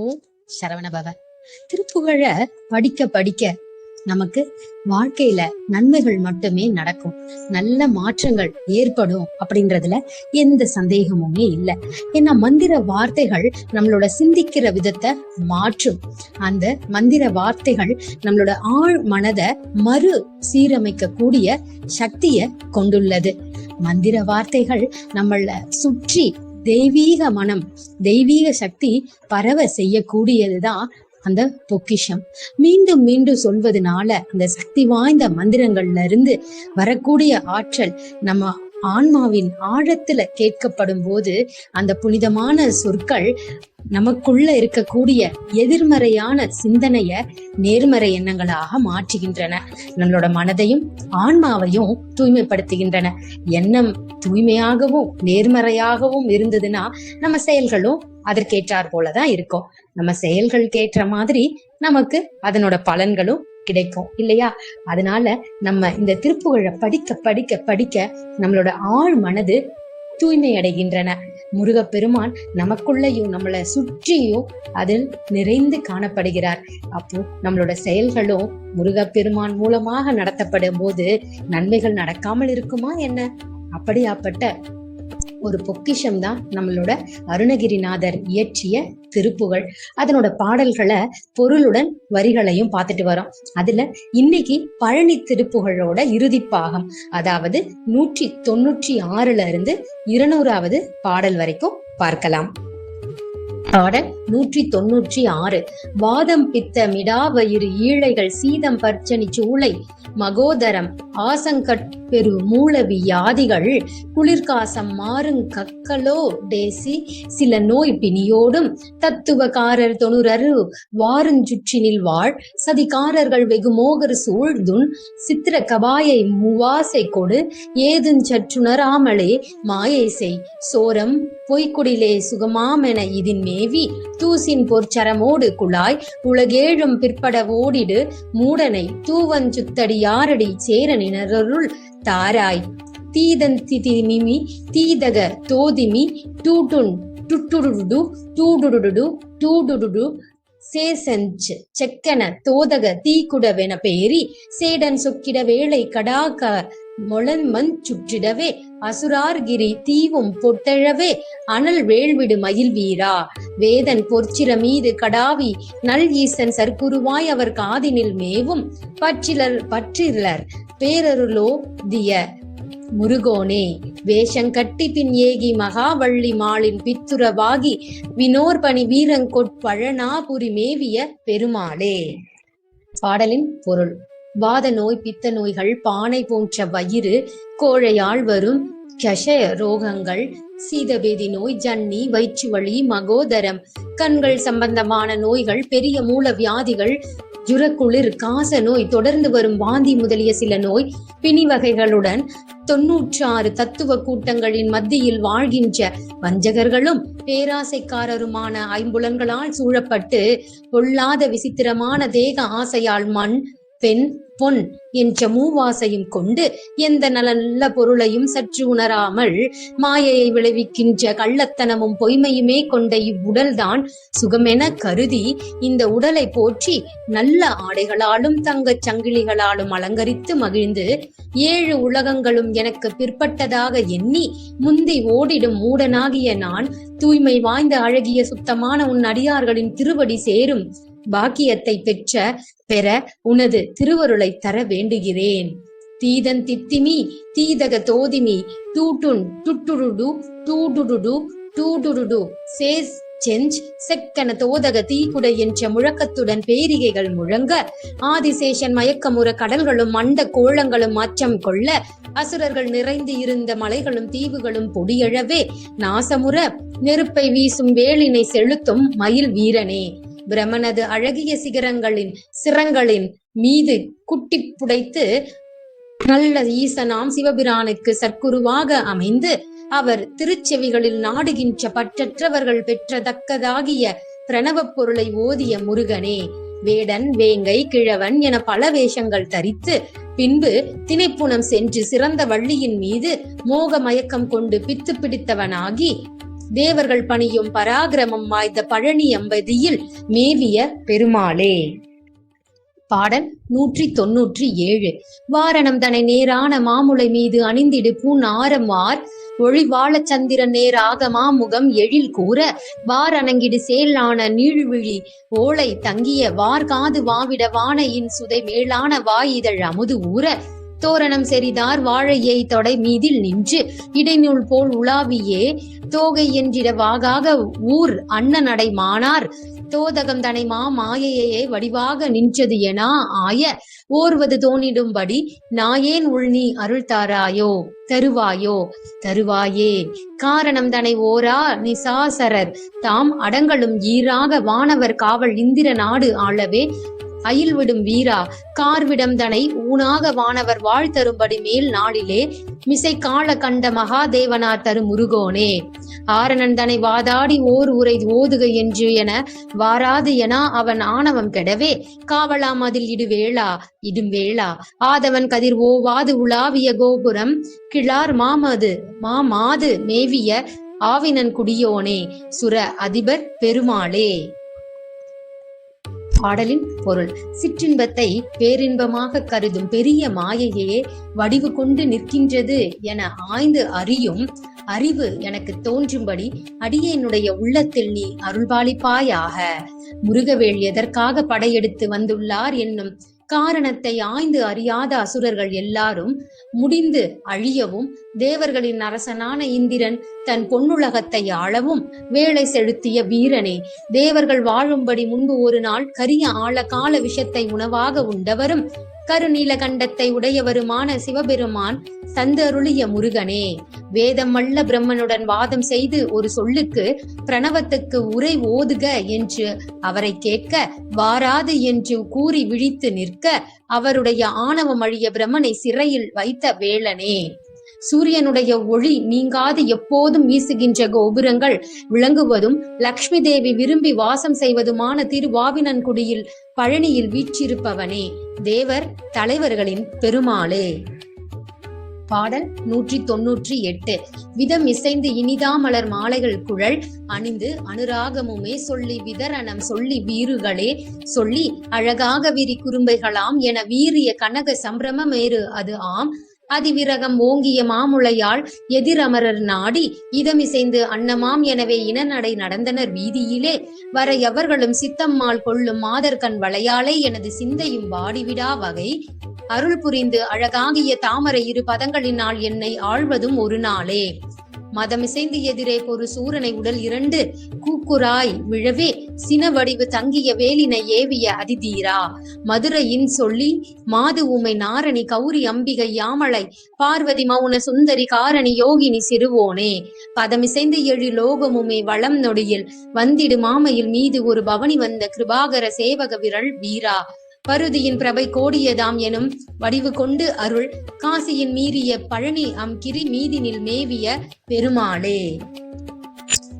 ஓம் சரவணபவ. திருப்புகழ படிக்க படிக்க நமக்கு வாழ்க்கையில நன்மைகள் மட்டுமே நடக்கும். நல்ல மாற்றங்கள் ஏற்படும் அப்படின்றதுல எந்த சந்தேகமுமே இல்லை. ஏன்னா மந்திர வார்த்தைகள் நம்மளோட சிந்திக்கிற விதத்தை மாற்றும். அந்த மந்திர வார்த்தைகள் நம்மளோட ஆழ் மனதை மறு சீரமைக்க கூடிய சக்தியை கொண்டுள்ளது. மந்திர வார்த்தைகள் நம்மள சுற்றி தெய்வீக மனம் தெய்வீக சக்தி பரவ செய்யக்கூடியதுதான் அந்த பொக்கிஷம். மீண்டும் மீண்டும் சொல்வதனால அந்த சக்தி வாய்ந்த மந்திரங்கள்ல இருந்து வரக்கூடிய ஆற்றல் நம்ம ஆன்மாவின் ஆழத்துல கேட்கப்படும் போது அந்த புனிதமான சொற்கள் நமக்குள்ள இருக்கக்கூடிய எதிர்மறையான சிந்தனைய நேர்மறை எண்ணங்களாக மாற்றுகின்றன. நம்மளோட மனதையும் ஆன்மாவையும் தூய்மைப்படுத்துகின்றன. எண்ணம் தூய்மையாகவும் நேர்மறையாகவும் இருந்ததுன்னா நம்ம செயல்களும் அதற்கேற்றார் போலதான் இருக்கும். நம்ம செயல்கள் கேட்ட மாதிரி நமக்கு அதனோட பலன்களும் கிடைக்கும் இல்லையா? அதனால நம்ம இந்த திருப்புகழை படிக்க படிக்க படிக்க நம்மளோட ஆழ் மனது தூய்மை அடைகின்றன. முருகப்பெருமான் நமக்குள்ளேயும் நம்மளை சுற்றியும் அதில் நிறைந்து காணப்படுகிறார். அப்போ நம்மளோட செயல்களும் முருகப்பெருமான் மூலமாக நடத்தப்படும் போது நன்மைகள் நடக்காமல் இருக்குமா என்ன? அப்படியாப்பட்ட ஒரு பொக்கிஷம் தான் நம்மளோட அருணகிரிநாதர் இயற்றிய திருப்புகழ். அதனோட பாடல்களை பொருளுடன் வரிகளையும் பார்த்துட்டு வரோம். அதுல இன்னைக்கு பழனி திருப்புகழோட இறுதி பாகம் அதாவது நூற்றி தொண்ணூற்றி ஆறுல இருந்து இருநூறாவது பாடல் வரைக்கும் பார்க்கலாம். பாடல் நூற்றி தொன்னூற்றி ஆறு. வாதம் பித்த மிடாவயிறு ஈழைகள் சீதம் பர்ச்சனி சூளை. மகோதரம் ஆசங்கட் பெரு மூலவி யாதிகள். குளிர்காசம் மாறுங் கக்கலோ டேசி. சில நோய் பிணியோடும் தத்துவக்காரர் தொணுரரு. வாருஞ்சுற்றினில் வாழ். சதிகாரர்கள் வெகு மோகர் சூழ்துன் சித்திர கபாயை மூவாசை கொடு. ஏதுஞ்சற்றுணராமலே மாயை செய் சோரம் பொய்க்குடிலே சுகமாமென இதின் மேவி தூசின் பொற்சரமோடு குழாய் உலகேழும் பிற்பட ஓடிடு மூடனை தூவஞ்சுத்தடி யாரடி சேரனினருள் தாராய். தீதன் திதிமிமி தீதக தோதிமி டூட்டுன் டுட்டுடுடு டூடுடுடு டூடுடுடு சேசஞ்சு செக்கன தோதக தீக்குடவென பேரி சேடன் சொக்கிட வேளை கடாக மொளன்மன் சுற்றிடவே அசுரார்கிரி தீவும் பொட்டெழவே அனல் வேள்விடு மயில் வீரா. வேதன் பொற்சில மீது கடாவி நல் ஈசன் சர்க்குருவாய் அவர் காதினில் மேவும். பற்றிலர் பற்றிலர் பேரருளோ திய முருகோனே. வேஷங்கட்டி பின் ஏகி மகாவள்ளி மாலின் பித்துரவாகி வினோர்பணி வீரங்கொட் வீரங்கொட்பழனாபுரி மேவிய பெருமாளே. பாடலின் பொருள். வாத நோய் பித்த நோய்கள் பானை போன்ற வயிறு கோழையால் வரும் கஷய ரோகங்கள் சீதபேதி நோய் ஜன்னி வயிற்றுவழி மகோதரம் கண்கள் சம்பந்தமான நோய்கள் பெரிய மூல வியாதிகள் ஜுரக்குளிர் காச நோய் தொடர்ந்து வரும் வாந்தி முதலிய சில நோய் பிணி வகைகளுடன் தொன்னூற்றாறு தத்துவ கூட்டங்களின் மத்தியில் வாழ்கின்ற வஞ்சகர்களும் பேராசைக்காரருமான ஐம்புலன்களால் சூழப்பட்டு பொல்லாத விசித்திரமான தேக ஆசையால் மண் பெண் பொன் என்ற மூவாசையும் கொண்டு எந்த நல்ல பொருளையும் சற்று உணராமல் மாயையை விளைவிக்கின்ற கள்ளத்தனமும் பொய்மையுமே கொண்ட இவ்வுடல்தான் சுகமென கருதி இந்த உடலை போற்றி நல்ல ஆடைகளாலும் தங்கச் சங்கிலிகளாலும் அலங்கரித்து மகிழ்ந்து ஏழு உலகங்களும் எனக்கு பிற்பட்டதாக எண்ணி முந்தி ஓடிடும் மூடனாகிய நான் தூய்மை வாய்ந்த அழகிய சுத்தமான உன் அடியார்களின் திருவடி சேரும் பாக்கியத்தை பெற்ற பெற உனது திருவருளை தர வேண்டுகிறேன். தீதன் தித்திமி தீதக தோதிமி தூட்டுன் துட்டுடுடு தூடுடுடு தூடுடுடு. சேஸ் செஞ்ச் செக்கன தோதக தீக்குடை என்ற முழக்கத்துடன் பேரிகைகள் முழங்க ஆதிசேஷன் மயக்கமுற கடல்களும் மண்ட கோளங்களும் அச்சம் கொள்ள அசுரர்கள் நிறைந்து இருந்த மலைகளும் தீவுகளும் பொடியழவே நாசமுற நெருப்பை வீசும் வேலினை செலுத்தும் மயில் வீரனே. பிரமனது அழகிய சிகரங்களின் சிரங்களின் மீது குட்டி புடைத்து நல்ல ஈசனாம் சிவபிரானுக்கு சற்குருவாக அமைந்து அவர் திருச்செவிகளில் நாடுகின்ற பற்றற்றவர்கள் பெற்றதக்கதாகிய பிரணவப் பொருளை ஓதிய முருகனே வேடன் வேங்கை கிழவன் என பல வேஷங்கள் தரித்து பின்பு திணைப்புணம் சென்று சிறந்த வள்ளியின் மீது மோக மயக்கம் கொண்டு பித்து பிடித்தவனாகி தேவர்கள் பணியும் பராக்கிரமம் வாய்ந்த பழனி அம்பதியில் மேவிய பெருமாளே. பாடல் நூற்றி தொன்னூற்றி ஏழு வாரணம் தனை நேரான மாமுளை மீது அணிந்திடு பூன் ஆரமார் ஒளிவாள சந்திரன் நேராக மாமுகம் எழில் கூற. வாரணங்கிடு சேலான நீழ்விழி ஓலை தங்கிய. வார்காது வாவிட வானையின் சுதை மேலான வாயிதழ் அமுது ஊற. தோரணம் செறிதார் வாழையை தொடை மீதில் நின்று. இடைநூல் போல் உலாவியே தோகை என்றிட வாகாக ஊர் அண்ணனடை மானார் தோதகம் தனை மா மாயையே வடிவாக நின்றது என ஆய. ஓர்வது தோணிடும்படி நாயேன் உள் நீ அருள்தாராயோ தருவாயோ தருவாயே. காரணம் தனை ஓரா நிசாசரர் தாம் அடங்களும் ஈராக வானவர் காவல் இந்திர நாடு ஆளவே. அயில் விடும் வீரா கார்விடம் தனை ஊனாக வானவர் வாழ் தரும்படி மேல் நாளிலே மிசை கால கண்ட மகாதேவனார் தரு முருகோனே. ஆரணன் தனை வாதாடி ஓர் உரை ஓதுக என்று என வாராது என அவன் ஆணவம் கெடவே. காவலாம் அதில் இடுவேளா இடும் வேளா. ஆதவன் கதிர் ஓவாது உலாவிய கோபுரம் கிளார் மாமது மாமாது மேவிய ஆவினன் குடியோனே. சுர அதிபர் பெருமாளே. பாடலின் பொருள். சிற்றின்பத்தை பேரின்பமாக கருதும் பெரிய மாயையே வடிவு கொண்டு நிற்கின்றது என ஆய்ந்து அறியும் அறிவு எனக்கு தோன்றும்படி அடியேனுடைய உள்ளத்தில் நீ அருள்பாலிப்பாயாக முருகவேள் எதற்காக படையெடுத்து வந்துள்ளார் என்னும் காரணத்தை ஆய்ந்து அறியாத அசுரர்கள் எல்லாரும் முடிந்து அழியவும் தேவர்களின் அரசனான இந்திரன் தன் பொன்னுலகத்தை ஆளவும் வேலை செலுத்திய வீரனே தேவர்கள் வாழும்படி முன்பு ஒரு நாள் கரிய ஆழ கால விஷத்தை உணவாக உண்டவரும் கருநீலகண்டத்தை உடையவருமான சிவபெருமான் தந்தருளிய முருகனே. வேதம் வல்ல பிரம்மனுடன் வாதம் செய்து ஒரு சொல்லுக்கு பிரணவத்துக்கு உரை ஓதுக என்று அவரை கேட்க வாராது என்று கூறி விழித்து நிற்க அவருடைய ஆணவம் அழிய பிரம்மனை சிறையில் வைத்த வேளனே. சூரியனுடைய ஒளி நீங்காது எப்போதும் வீசுகின்ற கோபுரங்கள் விளங்குவதும் லக்ஷ்மி தேவி விரும்பி வாசம் செய்வதுமான திருவாவினன்குடியில் பழனியில் வீற்றிருப்பவனே தேவர் தலைவர்களின் பெருமாளே. பாடல் நூற்றி தொன்னூற்றி எட்டு விதம் இசைந்து இனிதாமலர் மாலைகள் குழல் அணிந்து அனுராகமுமே சொல்லி விதரணம் சொல்லி வீறுகளே சொல்லி அழகாக விரி குறும்பைகளாம் என வீரிய கனக சம்பிரமமேறு அது ஆம். அதிவிரகம் ஓங்கிய மாமுளையால் எதிரமரர் நாடி இதமிசைந்து அன்னமாம் எனவே இனநடை நடந்தனர் வீதியிலே. வர எவர்களும் சித்தம்மாள் கொள்ளும் மாதர்கண் வளையாலே எனது சிந்தையும் வாடிவிடா வகை. அருள் புரிந்து அழகாகிய தாமரை இரு பதங்களினால் என்னை ஆழ்வதும் ஒரு நாளே. மதமிசைந்து எதிரே பொறு சூரனை உடல் இரண்டு. கூக்குராய் விழவே சின வடிவு தங்கிய வேலினை ஏவிய அதிதீரா. மதுரையின் சொல்லி மாது உமை நாரணி கௌரி அம்பிகை யாமளை. பார்வதி மௌன சுந்தரி காரணி யோகினி சிறுவோனே. பதமிசைந்து எழு லோகமுமே வளம் நொடியில். வந்திடு மாமையில் மீது ஒரு பவனி வந்த கிருபாகர சேவக விரல் வீரா. பருதியின் பிரபை கோடியதாம் எனும் வடிவு கொண்டு அருள் காசியின் மீறிய பழனி அம் கிரி மீதினில் மேவிய பெருமாளே.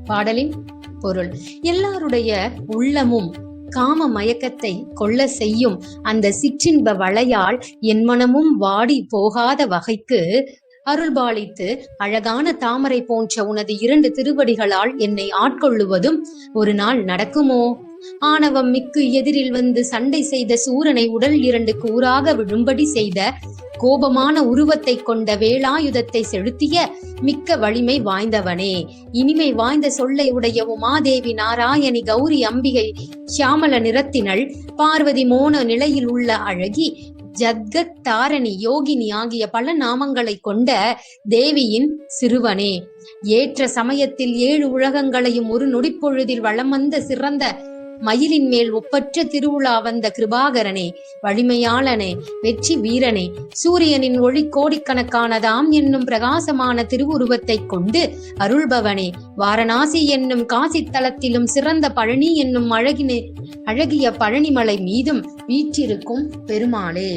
பாடலின் பொருள் எல்லாருடைய உள்ளமும் காம மயக்கத்தை கொள்ள செய்யும் அந்த சிற்றின்ப வளையால் என் மனமும் வாடி போகாத வகைக்கு அருள்பாலித்து அழகான தாமரை போன்ற உனது இரண்டு திருவடிகளால் என்னை ஆட்கொள்ளுவதும் ஒரு நாள் நடக்குமோ? ஆணவம் மிக்கு எதிரில் வந்து சண்டை செய்த சூரனை உடல் இரண்டு கூறாக விழும்படி செய்த கோபமான உருவத்தை கொண்ட வேலாயுதத்தை செலுத்திய மிக்க வலிமை வாய்ந்தவனே. இனிமை வாய்ந்த சொல்லை உடைய உமாதேவி நாராயணி கௌரி அம்பிகை சியாமல நிறத்தினள் பார்வதி மோன நிலையில் உள்ள அழகி ஜத்கத் தாரணி யோகினி ஆகிய பல நாமங்களை கொண்ட தேவியின் சிறுவனே. ஏற்ற சமயத்தில் ஏழு உலகங்களையும் ஒரு நொடிப்பொழுதில் வளம் வந்த சிறந்த மயிலின் மேல் ஒப்பற்ற திருவிழா வந்த கிருபாகரனே வலிமையாளனே வெற்றி வீரனே சூரியனின் ஒளி கோடிக்கணக்கானதாம் என்னும் பிரகாசமான திருவுருவத்தை கொண்டு அருள்பவனே வாரணாசி என்னும் காசி தலத்திலும் சிறந்த பழனி என்னும் அழகினே அழகிய பழனிமலை மீதும் வீற்றிருக்கும் பெருமாளே.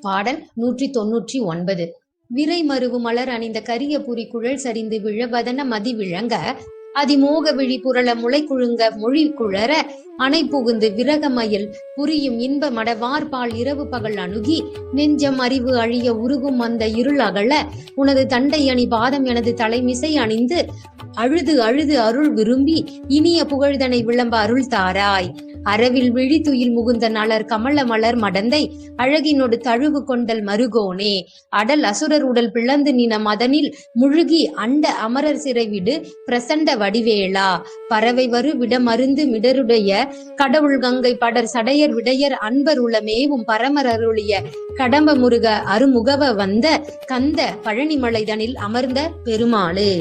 பாடல் நூற்றி தொன்னூற்றி ஒன்பது. விரை மருவு மலர் அணிந்த கரிய புரி குழல் சரிந்து விழவதன மதி விளங்க அதிமோக விழி புரள முளை குழுங்க மொழி குழற அணை புகுந்து விரகமயில் புரியும் இன்ப மடவார்பால் இரவு பகல் அணுகி நெஞ்சம் அறிவு அழிய உருகும் அந்த இருள் அகல உனது தண்டை அணி பாதம் எனது தலைமிசை அணிந்து அழுது அழுது அருள் விரும்பி இனிய புகழ்தனை விளம்ப அருள் தாராய். அறவில் விழித்துயில் முகுந்த நலர் கமல மலர் மடந்தை அழகினோடு தழுவு கொண்டல் மருகோனே. அடல் அசுரர் உடல் பிளந்து நின மதனில் முழுகி அண்ட அமரர் சிறைவிடு பிரசண்ட வடிவேளா. பறவை வரு விடமருந்து மிடருடைய கடவுள் கங்கை படர் சடையர் விடையர் அன்பர் உளமேவும் பரமர் அருளிய கடம்ப முருக அருமுகவ வந்த கந்த பழனிமலைதனில் அமர்ந்த பெருமாளே.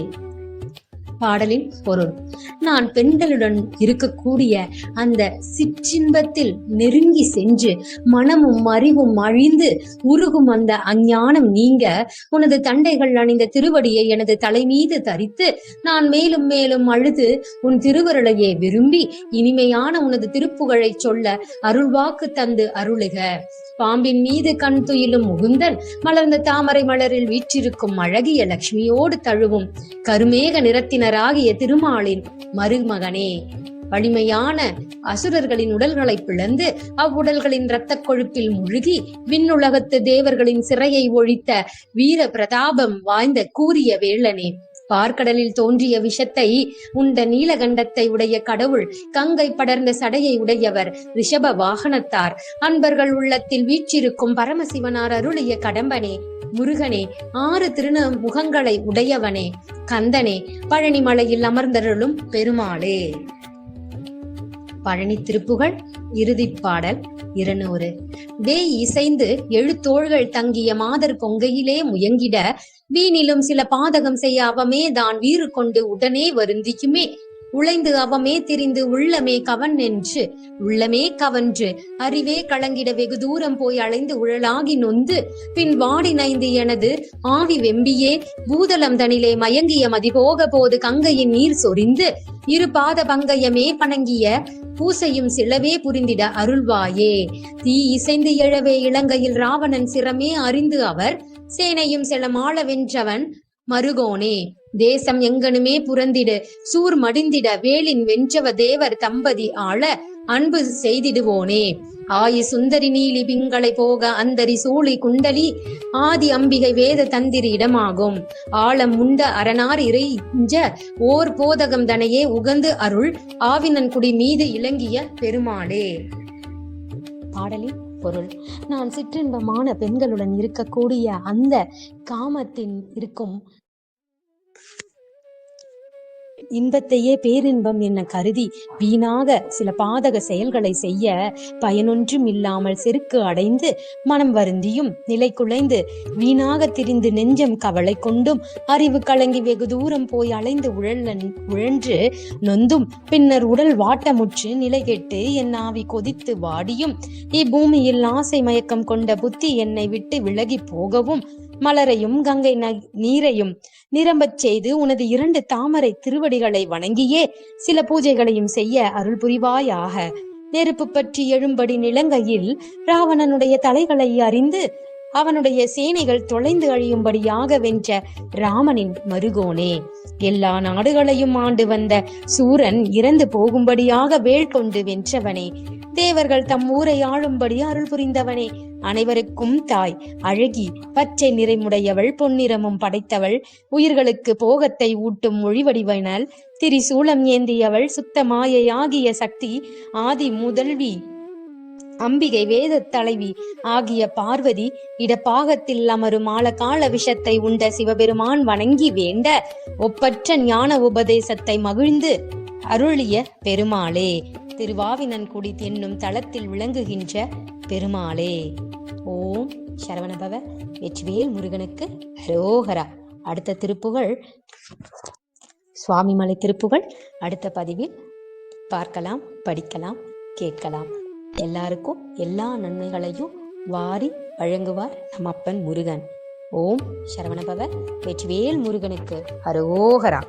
பாடலின் பொருள். நான் பெண்களுடன் இருக்கக்கூடிய அந்த சிற்றின்பத்தில் நெருங்கி சென்று மனமும் அறிவும் அழிந்து உருகும் அந்த அஞ்ஞானம் நீங்க உனது தண்டைகள் அணிந்த திருவடியை எனது தலை மீது தரித்து நான் மேலும் மேலும் அழுது உன் திருவருளையே விரும்பி இனிமையான உனது திருப்புகழை சொல்ல அருள்வாக்கு தந்து அருளுக. பாம்பின் மீது கண் துயிலும் முகுந்தன் மலர்ந்த தாமரை மலரில் வீற்றிருக்கும் அழகிய லட்சுமியோடு தழுவும் கருமேக நிறத்தினர் நிறத்தினராகிய திருமாலின் மருமகனே. வலிமையான அசுரர்களின் உடல்களை பிளந்து அவ்வுடல்களின் இரத்த கொழுப்பில் முழுகி விண்ணுலகத்து தேவர்களின் சிறையை ஒழித்த வீர பிரதாபம் வாய்ந்த கூறிய வேளனே. பார்க்கடலில் தோன்றிய விஷத்தை உண்ட நீலகண்டத்தை உடைய கடவுள் கங்கை படர்ந்த சடையை உடையவர் ரிஷப வாகனத்தார். அன்பர்கள் உள்ளத்தில் வீற்றிருக்கும் பரமசிவனார் அருளிய கடம்பனே. முருகனே ஆறு திருந முகங்களை உடையவனே கந்தனே பழனிமலையில் அமர்ந்தருளும் பெருமாளே. பழனி திருப்புகழ் இறுதி பாடல் இருநூறு. வேய் இசைந்து எழுத்தோள்கள் தங்கிய மாதர் பொங்கையிலே முயங்கிட வீணிலும் சில பாதகம் செய்ய அவமே தான் வீறு கொண்டு உடனே வருந்திக்குமே. உழைந்து அவமே திரிந்து உள்ளமே கவன் என்று. உள்ளமே கவன்று. அறிவே கலங்கிட வெகு தூரம் போய் அலைந்து உழலாகி நொந்து. பின் வாடி நைந்து எனது ஆவி வெம்பியே. பூதலம் தனிலே மயங்கிய மதிபோக போது கங்கையின் நீர் சொரிந்து. இரு பாத பங்கயமே பணங்கிய பூசையும் சிலவே புரிந்திட அருள்வாயே. தீ இசைந்து எழவே இலங்கையில் ராவணன் சிரமே அறிந்து அவர். சேனையும் செலமாள வென்றவன் மருகோனே தேசம் எங்கனுமே புரந்திடு சூர் மடிந்திட வேலின் வென்றவ தேவர் தம்பதி ஆள அன்பு செய்திடுவோனே. ஆயி சுந்தரி நீலி பிங்களை போக அந்தரி சூளி குண்டலி ஆதி அம்பிகை வேத தந்திரி இடமாகும். ஆழம் உண்ட அரணார் இறைஞ்ச ஓர் போதகம் தனையே உகந்து அருள் ஆவினன்குடி மீது இலங்கிய பெருமாளே. பாடலின் பொருள். நான் சிற்றின்பமான பெண்களுடன் இருக்கக்கூடிய அந்த காமத்தின் இருக்கும். இன்பத்தையே பேரின்பம் என கருதி வீணாக சில பாதக செயல்களை செய்ய பயனொன்றும் இல்லாமல் செருக்கு அடைந்து மனம் வருந்தியும் நிலை குலைந்து வீணாக திரிந்து நெஞ்சம் கவலை கொண்டும் அறிவு கலங்கி வெகு தூரம் போய் அலைந்து உழல் உழன்று நொந்தும் பின்னர் உடல் வாட்டமுற்று நிலை கெட்டு என் ஆவி கொதித்து வாடியும். இப்பூமியில் ஆசை மயக்கம் கொண்ட புத்தி என்னை விட்டு விலகி போகவும் மலரையும் கங்கை ந- நீரையும் நிரம்பச் செய்து உனது இரண்டு தாமரை திருவடிகளை வணங்கியே சில பூஜைகளையும் செய்ய அருள் புரிவாயாக. நெருப்பு பற்றி எழும்படி நிலங்கையில் ராவணனுடைய தலைகளை அறிந்து அவனுடைய சேனைகள் தொலைந்து அழியும்படியாக வென்ற ராமனின் மருகோனே. எல்லா நாடுகளையும் ஆண்டு வந்த சூரன் இறந்து போகும்படியாக வேள் கொண்டு வென்றவனே. தேவர்கள் தம் ஊரை ஆளும்படி அருள் புரிந்தவனே. அனைவருக்கும் தாய். அழகி பச்சை நிறைமுடையவள் பொன்னிறமும் படைத்தவள் உயிர்களுக்கு போகத்தை ஊட்டும் மொழிவடிவனல் திரிசூலம் ஏந்தியவள் சுத்த மாயையாகிய சக்தி ஆதி முதல்வி அம்பிகை வேத தலைவி ஆகிய பார்வதி இடப்பாகத்தில் அமரும் ஆழகால விஷத்தை உண்ட சிவபெருமான் வணங்கி வேண்ட ஒப்பற்ற ஞான உபதேசத்தை மகிழ்ந்து அருளிய பெருமாளே திருவாவினன்குடி தென்னும் தளத்தில் விளங்குகின்ற பெருமாளே. ஓம் சரவணபவ வெற்றிவேல் முருகனுக்கு ஹரோஹரா. அடுத்த திருப்புகழ் சுவாமிமலை திருப்புகழ். அடுத்த பதிவில் பார்க்கலாம் படிக்கலாம் கேட்கலாம். எல்லாருக்கும் எல்லா நன்மைகளையும் வாரி வழங்குவார் நம் அப்பன் முருகன். ஓம் சரவணபவ வெற்றிவேல் முருகனுக்கு ஹரோஹரா.